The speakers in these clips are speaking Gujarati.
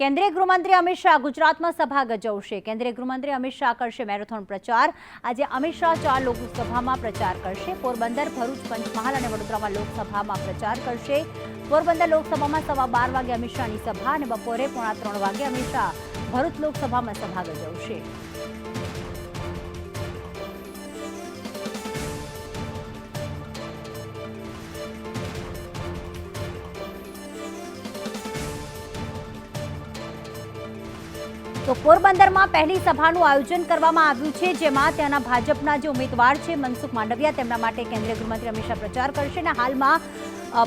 કેન્દ્રીય ગૃહમંત્રી અમિત શાહ ગુજરાતમાં સભા ગજવશે. કેન્દ્રીય ગૃહમંત્રી અમિત શાહ કરશે મેરેથોન પ્રચાર. આજે અમિત શાહ ચાર લોકસભામાં પ્રચાર કરશે. પોરબંદર, ભરૂચ, પંચમહાલ અને વડોદરામાં લોકસભામાં પ્રચાર કરશે. પોરબંદર લોકસભામાં સવા બાર વાગે અમિત શાહની સભા અને બપોરે પોણા ત્રણ વાગે અમિત શાહ ભરૂચ લોકસભામાં સભા ગજવશે. તો પોરબંદરમાં પહેલી સભાનું આયોજન કરવામાં આવ્યું છે, જેમાં ત્યાંના ભાજપના જે ઉમેદવાર છે, મનસુખ માંડવિયા, તેમના માટે કેન્દ્રીય ગૃહમંત્રી અમિત શાહ પ્રચાર કરશે અને હાલમાં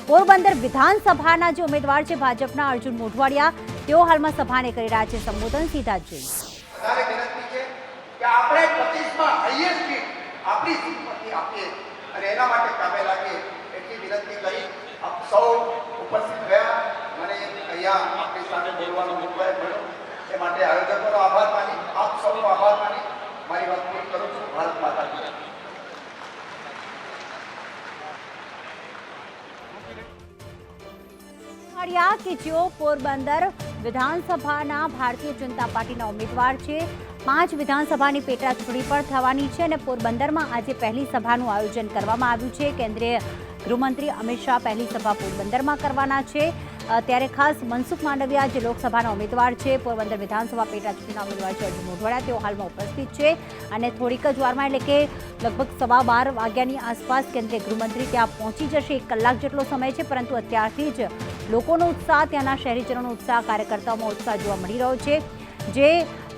પોરબંદર વિધાનસભાના જે ઉમેદવાર છે, ભાજપના અર્જુન મોઢવાડિયા, તેઓ હાલમાં સભાને કરી રહ્યા છે, સંબોધન સીધા જ જોઈએ. આપણે કામે લાગીએ એટલી વિનંતી કરી આપ સૌ ઉપસ્થિત રહ્યા મને અહીંયા આપણી સાથે બોલવાનો મોકો મળ્યો એ માટે આયોજકોનો આભાર માની, આપ સૌનો આભાર માની, મારી વાત પૂરી કરું છું. ભારત માતા કી જેઓ પોરબંદર વિધાનસભાના ભારતીય જનતા પાર્ટીના ઉમેદવાર છે, પાંચ વિધાનસભાની પેટા ચૂંટણી પણ થવાની છે અને પોરબંદરમાં આજે પહેલી સભાનું આયોજન કરવામાં આવ્યું છે. કેન્દ્રીય ગૃહમંત્રી અમિત શાહ પહેલી સભા પોરબંદરમાં કરવાના છે. ત્યારે ખાસ મનસુખ માંડવિયા જે લોકસભાના ઉમેદવાર છે. પોરબંદર વિધાનસભા પેટા ઉમેદવાર છે અર્જુન મોઢવાડા. તેઓ હાલમાં ઉપસ્થિત છે અને થોડીક જ વારમાં એટલે કે લગભગ સવા બાર વાગ્યાની આસપાસ કેન્દ્રીય ગૃહમંત્રી ત્યાં પહોંચી જશે. એક કલાક જેટલો સમય છે, પરંતુ અત્યારથી જ લોકોનો ઉત્સાહ, ત્યાંના શહેરીજનોનો ઉત્સાહ, કાર્યકર્તાઓમાં ઉત્સાહ જોવા મળી રહ્યો છે. જે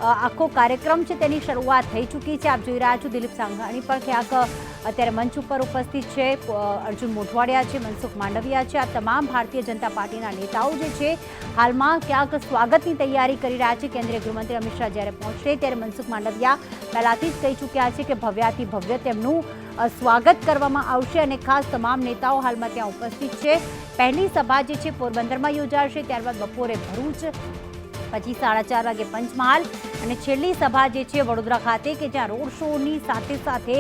આખો કાર્યક્રમ છે તેની શરૂઆત થઈ ચૂકી છે. આપ જોઈ રહ્યા છો દિલીપ સાંઘાણી પણ ક્યાંક અત્યારે મંચ ઉપર ઉપસ્થિત છે. અર્જુન મોઢવાડિયા છે, મનસુખ માંડવિયા છે. આ તમામ ભારતીય જનતા પાર્ટીના નેતાઓ જે છે, હાલમાં ક્યાંક સ્વાગતની તૈયારી કરી રહ્યા છે. કેન્દ્રીય ગૃહમંત્રી અમિત શાહ જ્યારે પહોંચશે ત્યારે મનસુખ માંડવિયા પહેલાથી જ કહી ચૂક્યા છે કે ભવ્યાથી ભવ્ય તેમનું સ્વાગત કરવામાં આવશે અને ખાસ તમામ નેતાઓ હાલમાં ત્યાં ઉપસ્થિત છે. પહેલી સભા જે છે પોરબંદરમાં યોજાશે, ત્યારબાદ બપોરે ભરૂચ પછી સાડા ચાર વાગે પંચમહાલ અને છેલ્લી સભા જે છે વડોદરા ખાતે કે જ્યાં રોડ શોની સાથે સાથે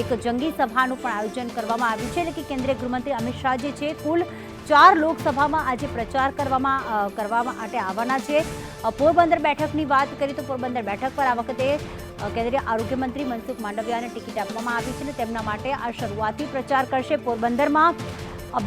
એક જંગી સભાનું પણ આયોજન કરવામાં આવ્યું છે એટલે કે કેન્દ્રીય ગૃહમંત્રી અમિત શાહ જે છે, કુલ ચાર લોકસભામાં આજે પ્રચાર કરવામાં કરવા માટે આવવાના છે. પોરબંદર બેઠકની વાત કરીએ તો પોરબંદર બેઠક પર આ વખતે કેન્દ્રીય આરોગ્ય મંત્રી મનસુખ માંડવિયાને ટિકિટ આપવામાં આવી છે અને તેમના માટે આ શરૂઆતી પ્રચાર કરશે પોરબંદરમાં.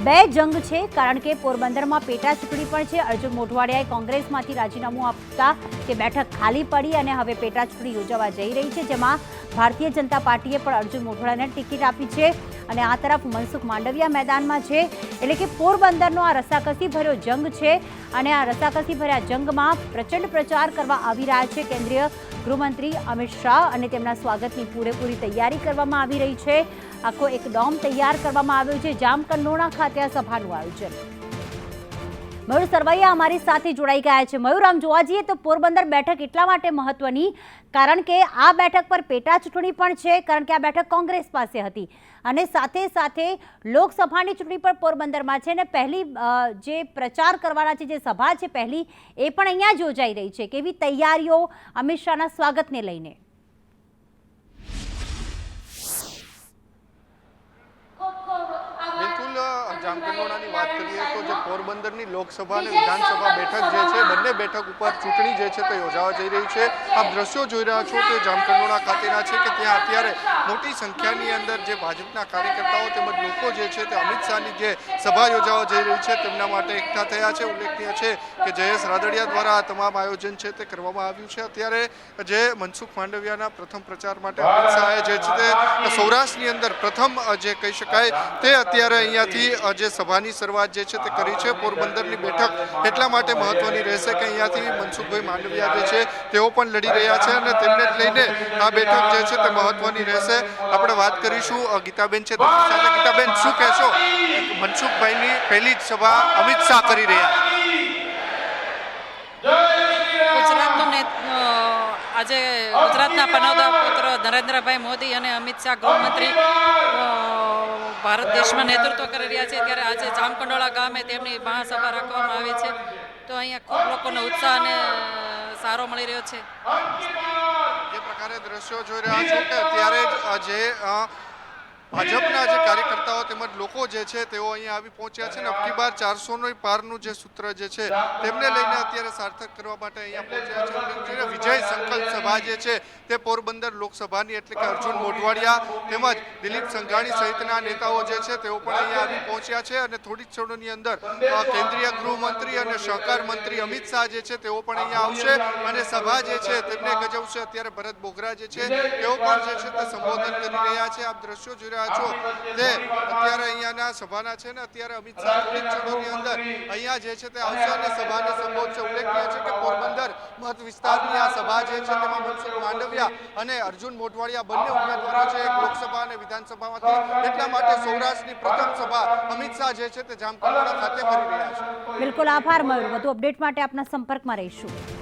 બે જંગ છે, કારણ કે પોરબંદરમાં પેટા ચૂંટણી પણ છે. અર્જુન મોઢવાડિયાએ કોંગ્રેસમાંથી રાજીનામું આપતા તે બેઠક ખાલી પડી અને હવે પેટા ચૂંટણી યોજાવા જઈ રહી છે, જેમાં ભારતીય જનતા પાર્ટીએ પણ અર્જુન મોઢવાડિયાને ટિકિટ આપી છે. અને આ તરફ મનસુખ માંડવિયા મેદાનમાં છે. એટલે કે પોરબંદરનો આ રસાકસી ભર્યો જંગ છે અને આ રસાકસી ભર્યા જંગમાં પ્રચંડ પ્રચાર કરવા આવી રહ્યા છે કેન્દ્રીય ગૃહમંત્રી અમિત શાહ અને તેમના સ્વાગતની પૂરેપૂરી તૈયારી કરવામાં આવી રહી છે. આખો એક ડોમ તૈયાર કરવામાં આવ્યો છે. જામકંડોણા ખાતે આ સભાનું આયોજન. મયુર સરવૈયા અમારી સાથે જોડાઈ ગયા છે. મયુર, આમ જોવા જઈએ તો પોરબંદર બેઠક એટલા માટે મહત્વની, કારણ કે આ બેઠક પર પેટા ચૂંટણી પણ છે, કારણ કે આ બેઠક કોંગ્રેસ પાસે હતી. અને સાથે સાથે લોકસભાની ચૂંટણી પણ પોરબંદરમાં છે અને પહેલી જે પ્રચાર કરવાના છે, જે સભા છે પહેલી, એ પણ અહીંયા જ યોજાઈ રહી છે. કેવી તૈયારીઓ અમિત શાહના સ્વાગતને લઈને? અ, વાત કરીએ તો જે પોરબંદરની લોકસભા અને વિધાનસભા બેઠક જે છે બંને બેઠક ઉપર ચૂંટણી જે છે તે યોજાવા જઈ રહી છે. આપ દ્રશ્યો જોઈ રહ્યા છો તે જામકંડોળા ખાતેના છે કે ત્યાં અત્યારે મોટી સંખ્યાની અંદર જે ભાજપના કાર્યકર્તાઓ તેમજ લોકો જે છે તે અમિત શાહની જે સભા યોજાવા જઈ રહી છે તેમના માટે એકઠા થયા છે. ઉલ્લેખનીય છે કે જયેશ રાદડિયા દ્વારા આ તમામ આયોજન છે તે કરવામાં આવ્યું છે. અત્યારે જે મનસુખ માંડવિયાના પ્રથમ પ્રચાર માટે અમિત શાહે જે છે તે સૌરાષ્ટ્રની અંદર પ્રથમ જે કહી શકાય તે અત્યારે અહીંયાથી જે સભાની શરૂઆત જે છે તે કરી છે, પોરબંદરની બેઠક એટલા માટે મહત્વની રહેશે કે અહીંયાથી મનસુખભાઈ માંડવિયા જે છે, તેઓ પણ લડી રહ્યા છે અને તેમને લઈને આ બેઠક જે છે તે મહત્વની રહેશે. આપણે વાત કરીશું ગીતાબેન છે. ગીતાબેન, શું કહેશો? મનસુખભાઈની પહેલી જ સભા અમિત શાહ કરી રહ્યા ગુજરાતનું ને અ, આજે ગુજરાતના પનવતા પુત્ર નરેન્દ્રભાઈ મોદી અને અમિત શાહ ગૃહમંત્રી ભારત દેશમાં નેતૃત્વ કરી રહ્યા છે. ત્યારે આજે જામકંડોળા ગામે તેમની મહાસભા રાખવામાં આવી છે. તો અહીંયા ખૂબ લોકોનો ઉત્સાહ અને સારો મળી રહ્યો છે. જે પ્રકારે દ્રશ્યો જોઈ રહ્યા છો કે અત્યારે જ ભાજપના જે કાર્યકર્તાઓ તેમજ લોકો જે છે તેઓ અહીંયા આવી પહોંચ્યા છે ને અબકી બાર ચારસો નો પારનું જે સૂત્ર જે છે તેમને લઈને અત્યારે સાર્થક કરવા માટે અહીંયા પહોંચ્યા છે. વિજય સંકલ્પ સભા જે છે તે પોરબંદર લોકસભાની, એટલે કે અર્જુન મોઢવાડિયા તેમજ દિલીપ સંઘાણી સહિતના નેતાઓ જે છે તેઓ પણ અહીંયા આવી પહોંચ્યા છે અને થોડી ક્ષણોની અંદર કેન્દ્રીય ગૃહમંત્રી અને સહકાર મંત્રી અમિત શાહ જે છે તેઓ પણ અહીંયા આવશે અને સભા જે છે તેમને ગજવશે. અત્યારે ભરત બોગરા જે છે તેઓ પણ જે છે તે સંબોધન કરી રહ્યા છે. આપ દ્રશ્યો જોઈ રહ્યા છો તે અત્યારે અહીંયાના સભાના છે ને અત્યારે અમિત શાહ ક્ષણોની અંદર અહીંયા જે છે તે આવશે અને સભાને સંબોધશે. ઉલ્લેખનીય છે કે પોરબંદર મત વિસ્તારની આ સભા જે છે તેમાં મનસુખ માંડવિયા અને અર્જુન મોટવાડિયા બંને ઉમેદવારો છે એક લોકસભા અને વિધાનસભામાંથી. એટલા માટે સૌરાષ્ટ્રની પ્રથમ સભા અમિત શાહ જે છે તે જામકંડોળા ખાતે કરી રહ્યા છે. બિલકુલ આભાર મયુર. વધુ અપડેટ માટે આપના સંપર્કમાં રહીશું.